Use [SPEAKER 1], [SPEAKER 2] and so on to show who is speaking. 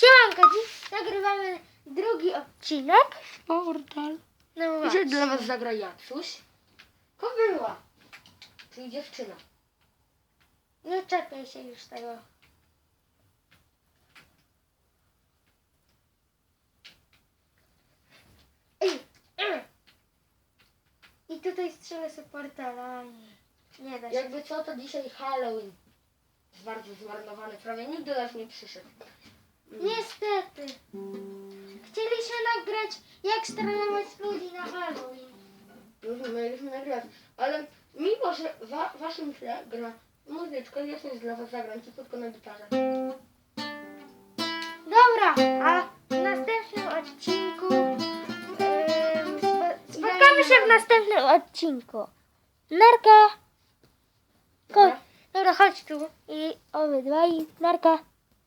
[SPEAKER 1] Siemanko, dziś nagrywamy drugi odcinek.
[SPEAKER 2] Portal.
[SPEAKER 1] No właśnie.
[SPEAKER 2] dla was zagra Jaczuś. Kobyła. Czyli dziewczyna.
[SPEAKER 1] Nie czepiaj się już tego. I tutaj strzelę sobie portalami. Nie da się.
[SPEAKER 2] Jakby co, to dzisiaj Halloween. Jest bardzo zmarnowany. Prawie nikt do nas nie przyszedł.
[SPEAKER 1] Niestety. Chcieliśmy nagrać jak strelać ludzi na Halloween.
[SPEAKER 2] Już mieliśmy nagrywać. Ale mimo, że wa waszym tle gra muzyczka, ja coś dla was zagram, tylko na gitarze.
[SPEAKER 1] Dobra, a w następnym odcinku em, spo- spotkamy się w następnym odcinku. Narka. Ko-
[SPEAKER 2] Dobra?
[SPEAKER 1] Dobra, chodź tu i obydwaj. Narka.